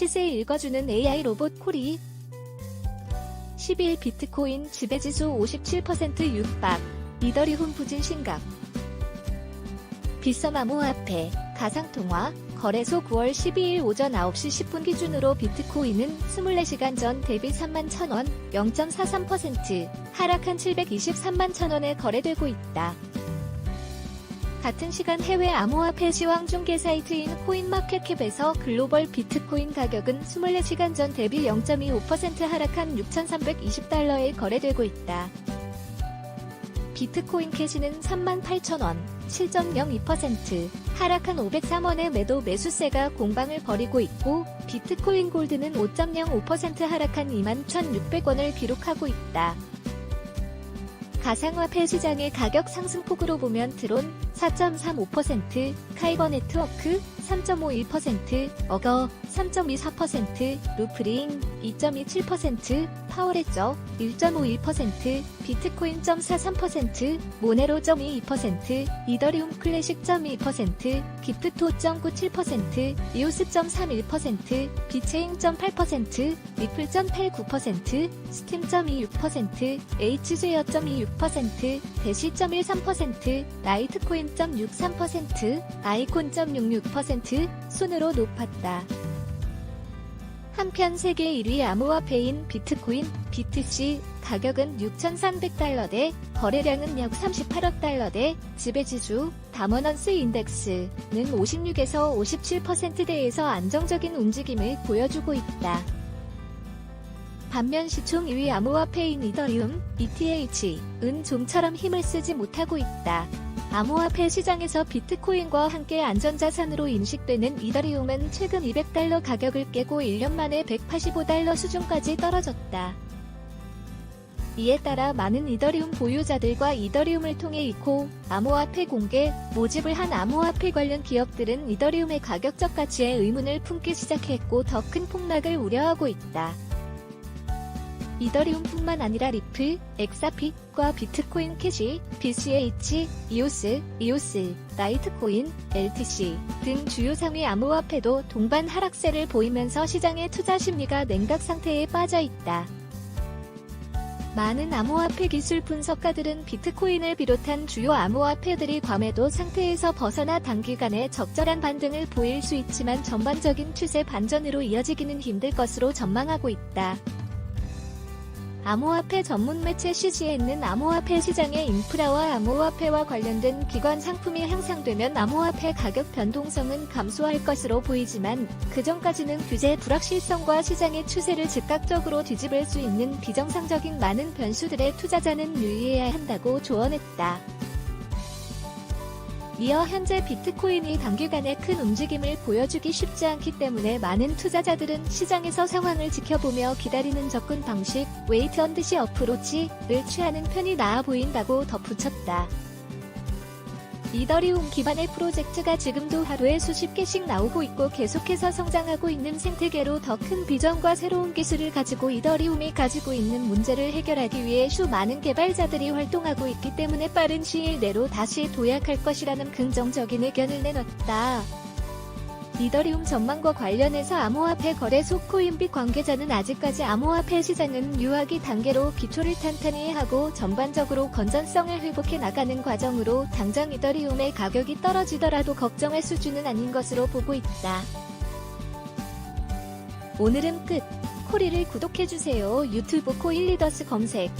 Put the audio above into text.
시세 읽어주는 AI 로봇 코리. 12일 비트코인 지배지수 57% 육박. 이더리움 부진 심각 비썸 암호화폐 가상통화 거래소 9월 12일 오전 9시 10분 기준으로 비트코인은 24시간 전 대비 3만 1000원 0.43% 하락한 723만 1000원에 거래되고 있다. 같은 시간 해외 암호화폐 시황 중개 사이트인 코인마켓캡에서 글로벌 비트코인 가격은 24시간 전 대비 0.25% 하락한 6,320달러에 거래되고 있다. 비트코인 캐시는 38,000원, 7.02% 하락한 503원의 매도 매수세가 공방을 벌이고 있고 비트코인 골드는 5.05% 하락한 21,600원을 기록하고 있다. 가상화폐 시장의 가격 상승폭으로 보면 드론 4.35%, 카이버 네트워크 3.51%, 어거 3.24%, 루프링 2.27%, 파워레저 1.51%, 비트코인 0.43%, 모네로 0.22%, 이더리움 클래식 0.2%, 기프토 0.97%, 이오스 0.31%, 비체인 0.8%, 리플 0.89%, 스팀 0.26%, H즈웨어 0.26%, 대시 0.13%, 라이트코인 0.63%, 아이콘 0.66% 순으로 높았다. 한편 세계 1위 암호화폐인 비트코인, BTC 가격은 6,300달러대, 거래량은 약 38억 달러대, 지배지수, 다머넌스 인덱스는 56에서 57%대에서 안정적인 움직임을 보여주고 있다. 반면 시총 2위 암호화폐인 이더리움, ETH은 좀처럼 힘을 쓰지 못하고 있다. 암호화폐 시장에서 비트코인과 함께 안전자산으로 인식되는 이더리움은 최근 200달러 가격을 깨고 1년 만에 185달러 수준까지 떨어졌다. 이에 따라 많은 이더리움 보유자들과 이더리움을 통해 이코, 암호화폐 공개, 모집을 한 암호화폐 관련 기업들은 이더리움의 가격적 가치에 의문을 품기 시작했고 더 큰 폭락을 우려하고 있다. 이더리움뿐만 아니라 리플, 엑사픽과 비트코인 캐시, BCH, 이오스, 이오스, 라이트코인, LTC 등 주요 상위 암호화폐도 동반 하락세를 보이면서 시장의 투자 심리가 냉각 상태에 빠져 있다. 많은 암호화폐 기술 분석가들은 비트코인을 비롯한 주요 암호화폐들이 과매도 상태에서 벗어나 단기간에 적절한 반등을 보일 수 있지만 전반적인 추세 반전으로 이어지기는 힘들 것으로 전망하고 있다. 암호화폐 전문 매체 CGN은 암호화폐 시장의 인프라와 암호화폐와 관련된 기관 상품이 향상되면 암호화폐 가격 변동성은 감소할 것으로 보이지만 그 전까지는 규제 불확실성과 시장의 추세를 즉각적으로 뒤집을 수 있는 비정상적인 많은 변수들에 투자자는 유의해야 한다고 조언했다. 이어 현재 비트코인이 단기간에 큰 움직임을 보여주기 쉽지 않기 때문에 많은 투자자들은 시장에서 상황을 지켜보며 기다리는 접근 방식, 웨이트 언드시 어프로치를 취하는 편이 나아 보인다고 덧붙였다. 이더리움 기반의 프로젝트가 지금도 하루에 수십 개씩 나오고 있고 계속해서 성장하고 있는 생태계로 더 큰 비전과 새로운 기술을 가지고 이더리움이 가지고 있는 문제를 해결하기 위해 수 많은 개발자들이 활동하고 있기 때문에 빠른 시일 내로 다시 도약할 것이라는 긍정적인 의견을 내놨다. 이더리움 전망과 관련해서 암호화폐 거래 소 코인빗 관계자는 아직까지 암호화폐 시장은 유하기 단계로 기초를 탄탄히 하고 전반적으로 건전성을 회복해 나가는 과정으로 당장 이더리움의 가격이 떨어지더라도 걱정할 수준은 아닌 것으로 보고 있다. 오늘은 끝. 코리를 구독해주세요. 유튜브 코일리더스 검색.